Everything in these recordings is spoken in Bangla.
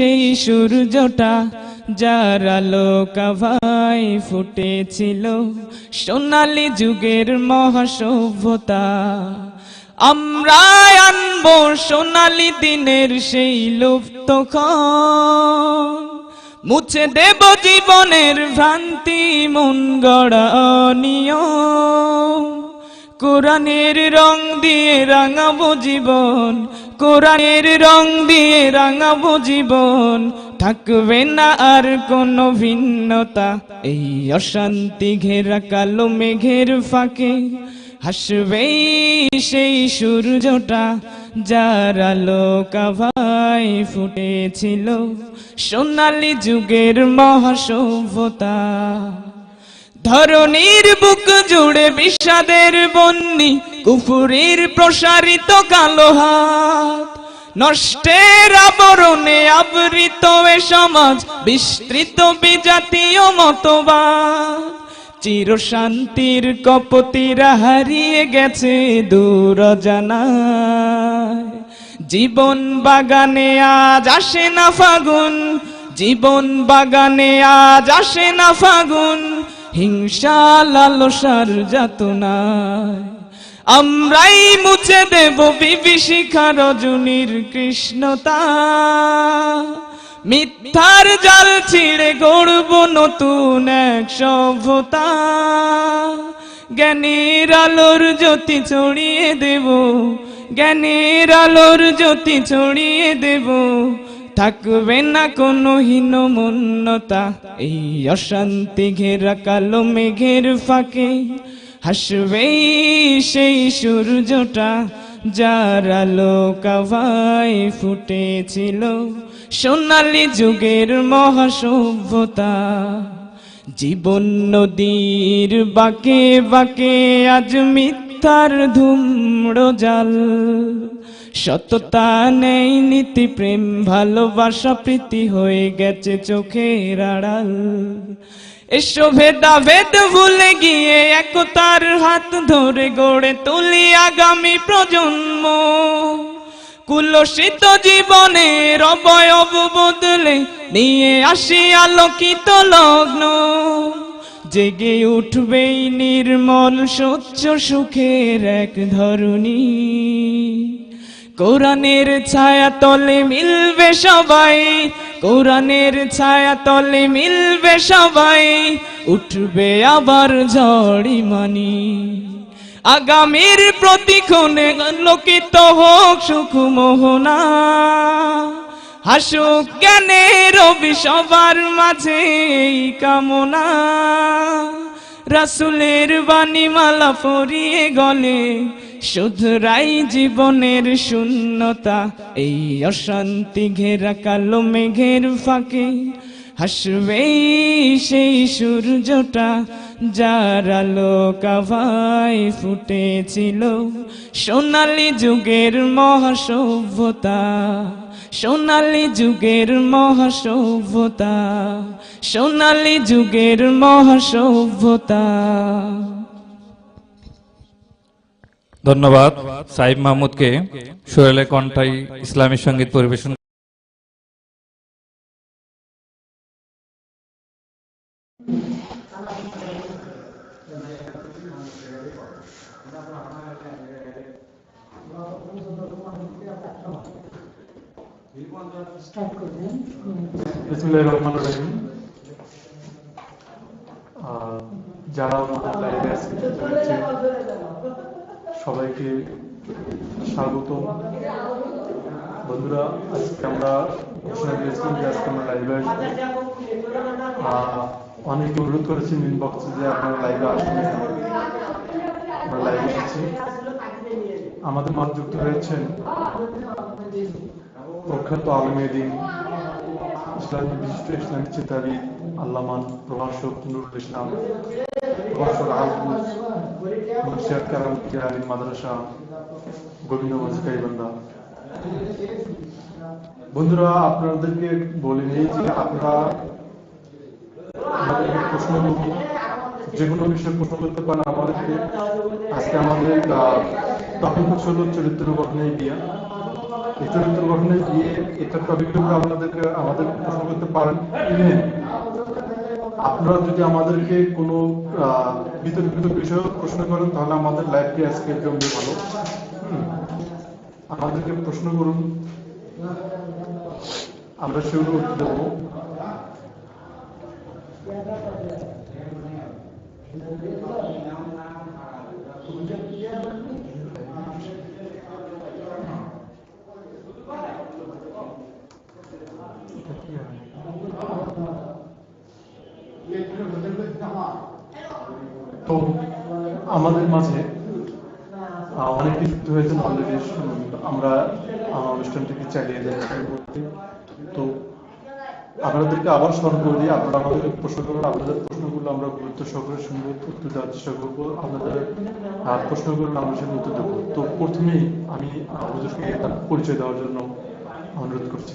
সেই সূর্যটা যার আলো কাভাই ফুটেছিল, সোনালী যুগের মহাসভ্যতা। আমরা আনব সোনালী দিনের সেই লুপ্ত মুছে দেব জীবনের ভ্রান্তি, মন গড়া কোরআনের রং দিয়ে রাঙাবো জীবন কোরআনের রং দিয়ে রাঙাবো জীবন। থাকবে না আর কোনো ভিন্নতা। এই অশান্তি ঘেরা কালো মেঘের ফাঁকে হাসবে সেই সূর্যটা, যার আলো কাভাই ফুটেছিল সোনালি যুগের মহাসভ্যতা। ধরনীর বুক জুড়ে বিষাদের বন্নি কুফুরির প্রসারিত কালো হাত, নষ্টের আবরণে আবৃত এ সমাজ, বিস্তৃত বিজাতীয় মতবাদ। চির শান্তির কপতিরা হারিয়ে গেছে দূর জানায়। জীবন বাগানে আজ আসে না ফাগুন, জীবন বাগানে আজ আসে না ফাগুন, হিংসা লালসার যাতনায়। আমরাই মুছে দেব বিভীষিকা রজনীর কৃষ্ণতা। মিথ্যার জাল ছিঁড়ে গড়ব নতুন এক সভ্যতা। জ্ঞানের আলোর জ্যোতি ছড়িয়ে দেব, জ্ঞানের আলোর জ্যোতি ছড়িয়ে দেব। থাকবে না কোনো হীনমন্যতা, এই অশান্তি ঘেরা কালো মেঘের ফাঁকে। হাসবে সেই সূর্যটা, যার আলো ফুটেছিল। সোনালী যুগের মহাসভ্যতা, জীবন নদীর বাকে বাকে আজ মিথ্যার ধুমড়ো জাল। সততা নেই নীতি, প্রেম, ভালোবাসা, প্রীতি হয়ে গেছে চোখের আড়াল। এসো ভেদা ভেদ ভুলে গিয়ে একতার হাত ধরে গড়ে তুলি আগামী প্রজন্ম। কুলসিত জীবনের অবয়ব বদলে নিয়ে আসি আলোকিত লগ্ন। জেগে উঠবেই নির্মল স্বচ্ছ সুখের এক ধরনী কোরআনের ছায়া তলে মিলবে সবাই, কোরআনের ছায়া তলে মিলবে সবাই, উঠবে আবার ঝড়ি মানি। আগামীর প্রতিক্ষণে লোকিত হোক সুখ মোহনা হাসুক জ্ঞানের রবি সবার মাঝে কামনা। রাসুলের বাণীমালা পরিয়ে গলে শুধরাই জীবনের শূন্যতা, এই অশান্তি ঘেরা কালো মেঘের ফাঁকে। হাসবে সেই সূর্যটা যার আলো ফুটেছিল। সোনালী যুগের মহাসভ্যতা, সোনালী যুগের মহাসভ্যতা, সোনালী যুগের মহাসভ্যতা। ধন্যবাদ সাইব মাহমুদকে সোহেলে কণ্ঠাই ইসলামী সংগীত পরিবেশন বিসমুল্লাহির রহমানির রহিম আহ, যারা আমাদের লাইভে আজকে যুক্ত হয়েছে সবাইকে স্বাগত বন্ধুরা, আজকে আমরা ঘোষণা দিয়েছিলাম যে আজকে আমরা লাইভে অনেকে অনুরোধ করেছেন ইনবক্সে যে আপনারা লাইভে আসুন আমরা লাইভে এসেছি। আমাদের মাঝে যুক্ত হয়েছেন প্রখ্যাত আলমেদিন ইসলামী বিশিষ্ট ইসলামী চিন্তাবিদ আল্লামান প্রভাষক নুরুল ইসলাম, প্রভাষক মুর্শিদ কারাম কিরানি মাদ্রাসা, গোবিন্দ বন্ধুরা, আপনাদেরকে বলে নিই যে আপনারা যে কোনো বিষয়ে প্রশ্ন করতে পারেন আমাদেরকে। আজকে আমাদের টপিক হচ্ছে হলো চরিত্র গঠনে বিয়া এই চরিত্র গঠনে গিয়ে এটা টপিকের উপর আপনাদেরকে, আমাদের প্রশ্ন করতে পারেন। আপনারা যদি আমাদেরকে কোনো বিতর্কিত বিষয়ে প্রশ্ন করেন, তাহলে আমাদের লাইভটি আজকে জমবে ভালো। আমাদেরকে প্রশ্ন করুন। আমরা সেগুলো উত্তর দেবো। তো আমাদের মাঝে অনেক যুক্ত হয়েছেন অলরেডি আমরা আহ, অনুষ্ঠানটিকে চালিয়ে যাচ্ছি তো আপনাদেরকে আবার স্মরণ করে দিই আপনারা আমাদেরকে প্রশ্ন করুন আপনাদের প্রশ্নগুলো আমরা গুরুত্ব সহকারে শুনব উত্তর দেওয়ার চেষ্টা করব আপনাদের প্রশ্নগুলো আমরা সেগুলো উত্তর দেবো। তো প্রথমেই আমি আহ, হুজুরকে তার পরিচয় দেওয়ার জন্য অনুরোধ করছি।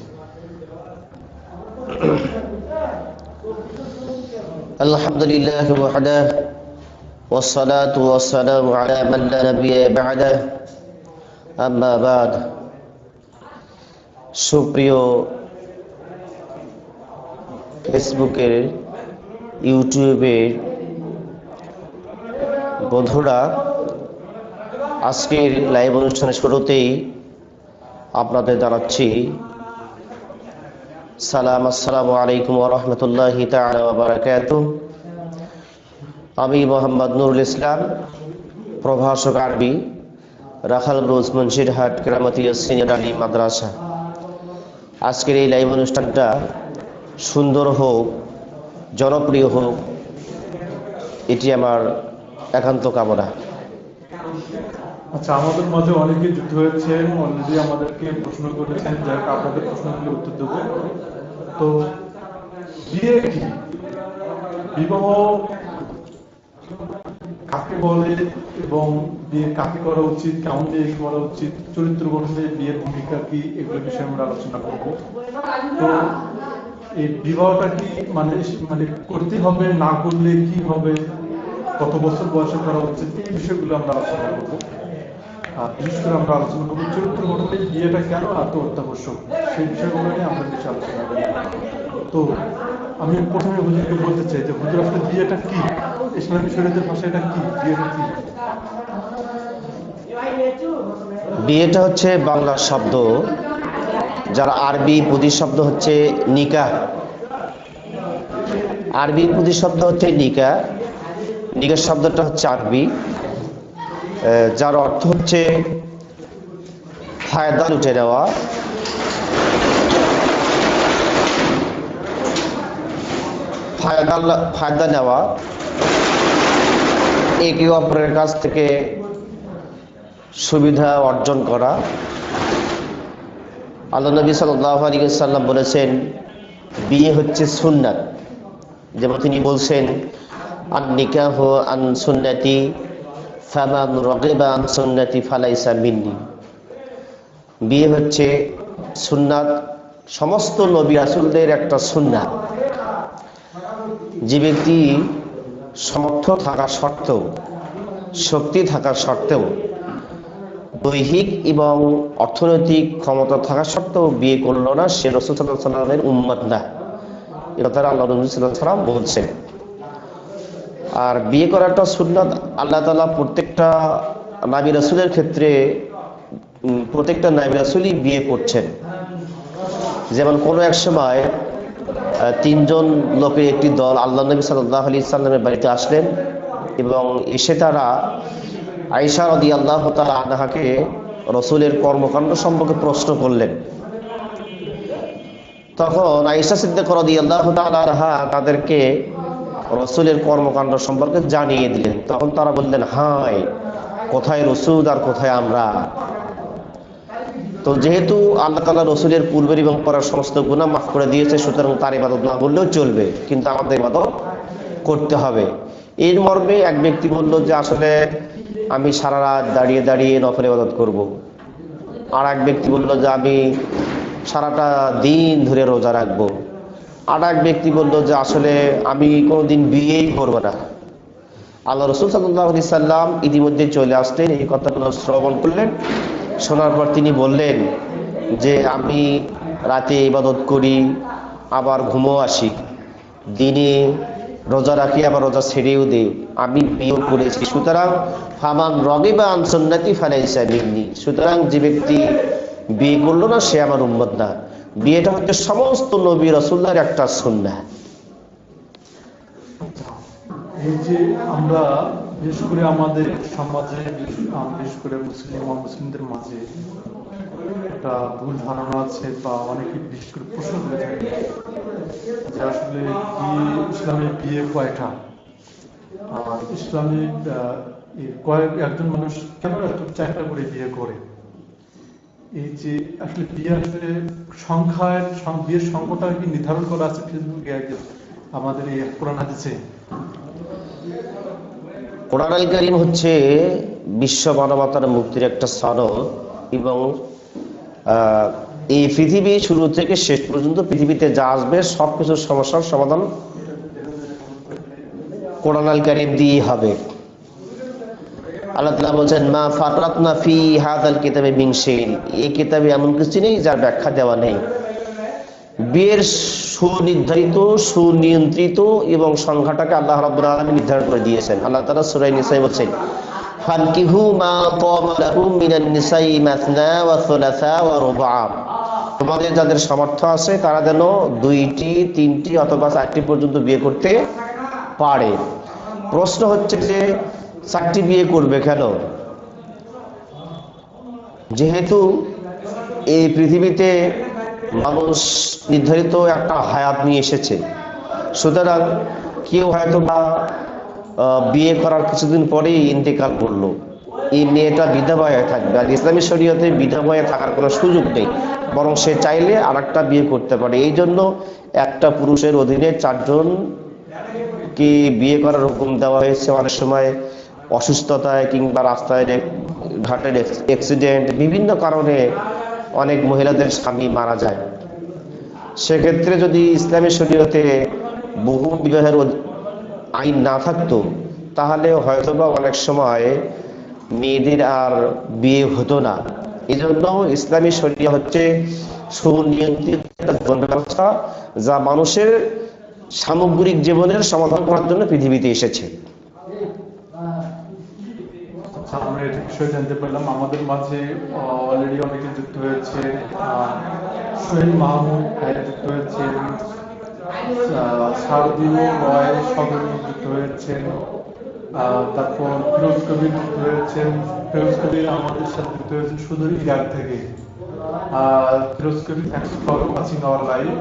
الحمد لله وحده والصلاة والسلام على من لا نبي بعده أما بعد সুপ্রিয় ফেসবুকের ইউটিউবের বন্ধুরা আজকের লাইভ অনুষ্ঠানের শুরুতেই আপনাদের জানাচ্ছি সালাম, আসসালামু আলাইকুম রহমতুল্লাহি বারাকাত আমি মোহাম্মদ নুরুল ইসলাম, প্রভাষক আরবি, রাখাল রোজ মুন্সিরহাট কেরামতিয়া সিনিয়র আলী মাদ্রাসা। আজকের এই লাইভ অনুষ্ঠানটা সুন্দর হোক, জনপ্রিয় হোক, এটি আমার একান্ত কামনা। আচ্ছা আমাদের মাঝে অনেকে যুক্ত হয়েছেন অলরেডি আমাদেরকে প্রশ্ন করেছেন, যাই আপনাদের প্রশ্নগুলো উত্তর দেবো তো বিয়ে কি বিবাহ কাকে বলে এবং বিয়ে কাকে করা উচিত, কেমন বিয়ে করা উচিত, চরিত্র গঠনে বিয়ের ভূমিকা কি, এগুলো বিষয়ে আমরা আলোচনা করব। তো, এই বিবাহটা কি মানে মানে করতে হবে, না করলে কি হবে, কত বছর বয়সে করা উচিত, এই বিষয়গুলো আমরা আলোচনা করব। বিশেষ করে আমরা আলোচনা করব। চরিত্র গঠনে বিয়েটা কেন এত অত্যাবশ্যক সেই বিষয়গুলো নিয়ে আমরা বেশি আলোচনা করব। তো আমি প্রথমে হুজুরকে বলতে চাই যে হুজুর, আসলে বিয়েটা কি? ইসলামী শরীয়তের ভাষায় এটা কি? বিয়েটা কি? বিয়েটা হচ্ছে বাংলা শব্দ, যার আরবি প্রতিশব্দ হচ্ছে নিকা আরবি প্রতিশব্দ হচ্ছে নিকা নিকা শব্দটা হচ্ছে আরবি। যার অর্থ হচ্ছে ফায়দা লুটে নেওয়া। ফায়দা নেওয়া। একে অপরের কাছ থেকে সুবিধা অর্জন করা। আল্লাহ নবী সাল্লাহ আলী সাল্লাম বলেছেন, বিয়ে হচ্ছে সুন্নাত। যেমন তিনি বলছেন, আন নিকাহ আন সুন্নাতি ফামান রগেবা আন সুন্নাতি ফালাইসা মিন্নি। বিয়ে হচ্ছে সুন্নাত, সমস্ত নবী রাসুলদের একটা সুন্নাত। যে ব্যক্তি সমর্থ থাকা সত্ত্বেও, শক্তি থাকা সত্ত্বেও, দৈহিক এবং অর্থনৈতিক ক্ষমতা থাকা সত্ত্বেও বিয়ে করল না, সে রসুল সাল্লামের উম্মত না। এ কথাটা আল্লাহ রসুল সাল্লাম বলছেন। আর বিয়ে করাটা সুন্নাত, আল্লাহ তালা প্রত্যেকটা নাবি রাসুলের ক্ষেত্রে প্রত্যেকটা নাবি রাসুলই বিয়ে করছেন। যেমন কোনো এক সময় তিনজন লোকের একটি দল আল্লাহ নবী সাল্লাহ আলি সাল্লামের বাড়িতে আসলেন এবং এসে তারা আইসা রদি আল্লাহ তালা আনাহাকে রসুলের কর্মকাণ্ড সম্পর্কে প্রশ্ন করলেন। তখন আইসা সিদ্দিক রদি আল্লাহ তালাহা তাদেরকে রসুলের কর্মকাণ্ড সম্পর্কে জানিয়ে দিলেন। তখন তারা বললেন, হায়, কোথায় রসুল আর কোথায় আমরা? তো যেহেতু আল্লাহ তালা রসুলের পূর্বের এবং পরের সমস্ত গুণা মাফ করে দিয়েছে, সুতরাং তার ইবাদত না বললেও চলবে, কিন্তু আমাদের ইবাদত করতে হবে। এর মর্মে এক ব্যক্তি বলল যে, আসলে আমি সারা রাত দাঁড়িয়ে দাঁড়িয়ে নফল ইবাদত করব। আর এক ব্যক্তি বলল যে, আমি সারাটা দিন ধরে রোজা রাখব। আর এক ব্যক্তি বলল যে আসলে আমি কোনোদিন বিয়েই করব না। আল্লাহ রসুল সাল্লাহ সাল্লাম ইতিমধ্যে চলে আসতেন এই কথাগুলো শ্রবণ করলেন। শোনার পর তিনি বললেন যে, আমি রাতে ইবাদত করি, আবার ঘুমো আসি। দিনে রোজা রাখি, আবার রোজা ছেড়েও দেই। আমি বিয়ে করেছি, সুতরাং ফামান রগে বা আনসন্নাতি ফালাইসা মিন্নি। সুতরাং যে ব্যক্তি বিয়ে করল না, সে আমার উম্মত না। বিয়েটা হচ্ছে সমস্ত নবী রসুল্লার একটা এই যে আমরা বিশেষ করে আমাদের সমাজে বিশেষ করে মুসলিম মুসলিমদের মাঝে একটা ভুল ধারণা আছে বা অনেকে বিশেষ করে প্রশ্ন করে থাকে যে আসলে বিয়ে কয়টা? আর ইসলামে আহ, কয়েক একজন মানুষ কেন চারটা করে বিয়ে করে? এই যে আসলে বিয়ে আসলে সংখ্যায় বিয়ের সংখ্যাটা কি নির্ধারণ করা আছে ফেসবুকে আমাদের এই কোরআন হাদিসে। কোরআন আল করিম হচ্ছে বিশ্ব মানবতার মুক্তির একটা সনদ এবং এই পৃথিবী শুরু থেকে শেষ পর্যন্ত পৃথিবীতে যা আসবে সব কিছুর সমস্যার সমাধান কোরআন আল করিম দিয়েই হবে। আল্লাহ তালা বলছেন, মা ফারাত না ফি হাদাল কিতাবে বিংশেন এই কিতাবে এমন কিছু নেই যার ব্যাখ্যা দেওয়া নেই। বিয়ের সুনির্ধারিত, সুনিয়ন্ত্রিত এবং সংখ্যাটাকে আল্লাহ রাব্বুল আলামিন নির্ধারণ করে দিয়েছেন। আল্লাহ তাআলা সূরা নিসাই বলছেন ফানকিহু মা লাকুম মিনান নিসাই মাসনা ওয়া সুলাসা ওয়া রুবা তোমাদের যাদের সামর্থ্য আছে, তারা যেন দুইটি, তিনটি অথবা চারটি পর্যন্ত বিয়ে করতে পারে। প্রশ্ন হচ্ছে যে চারটি বিয়ে করবে কেন? যেহেতু এই পৃথিবীতে মানুষ নির্ধারিত একটা হায়াত নিয়ে এসেছে, সুতরাং কেউ হয়তো বা বিয়ে করার কিছুদিন পরেই ইন্তেকাল করল। এই মেয়েটা বিধবা হয়ে থাকবে, আর ইসলামী শরীয়তে বিধবা হয়ে থাকার কোনো সুযোগ নেই, বরং সে চাইলে আর একটা বিয়ে করতে পারে। এই জন্য একটা পুরুষের অধীনে চারজন কে বিয়ে করার হুকুম দেওয়া হয়েছে। অনেক সময় অসুস্থতায় কিংবা রাস্তায় ঘাটের অ্যাক্সিডেন্ট বিভিন্ন কারণে অনেক মহিলাদের স্বামী মারা যায়। সেক্ষেত্রে যদি ইসলামী শরীয়তে বহু বিবাহের আইন না থাকতো, তাহলে হয়তোবা অনেক সময় মেয়েদের আর বিয়ে হতো না। এই জন্য ইসলামী শরীয় হচ্ছে সুনিয়ন্ত্রিত ব্যবস্থা যা মানুষের সামগ্রিক জীবনের সমাধান করার জন্য পৃথিবীতে এসেছে। আচ্ছা, বিষয় জানতে পারলাম। আমাদের মাঝে অলরেডি অনেকে যুক্ত হয়েছে। সোহেল মাহমুদ যুক্ত হয়েছেন শারদীয় রয় সদরী যুক্ত হয়েছেন। তারপর ফিরোজ কবির যুক্ত হয়েছেন। ফিরোজ কবির আমাদের সাথে যুক্ত হয়েছেন সুদূর ইরাক থেকে। Firoz Kabir thanks for watching our live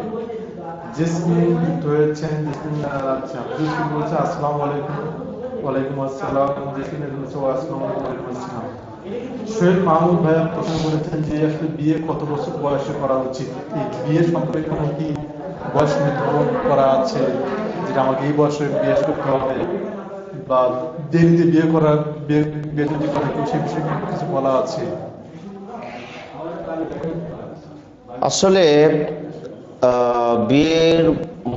Jesmin যুক্ত হয়েছেন। জেসমিন আচ্ছা ফিরোজ কবির বলছে আসসালামু আলাইকুম। ওয়ালাইকুম আসসালাম। সোহেল মাহমুদ ভাইয়া প্রশ্ন করেছেন যে আসলে বিয়ে কত বছর বয়সে করা উচিত? এই বিয়ে সম্পর্কে কি বয়স নির্ধারণ করা আছে? যেটা আমাকে এই বয়সে বিয়ে করতে হবে? বা দেরিতে বিয়ে বিয়ে যদি করে কেউ বিষয়ে কিছু বলা আছে? আসলে বিয়ের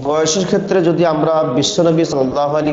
বয়সের ক্ষেত্রে যদি আমরা বিশ্বনবী সাল্লাহ আলী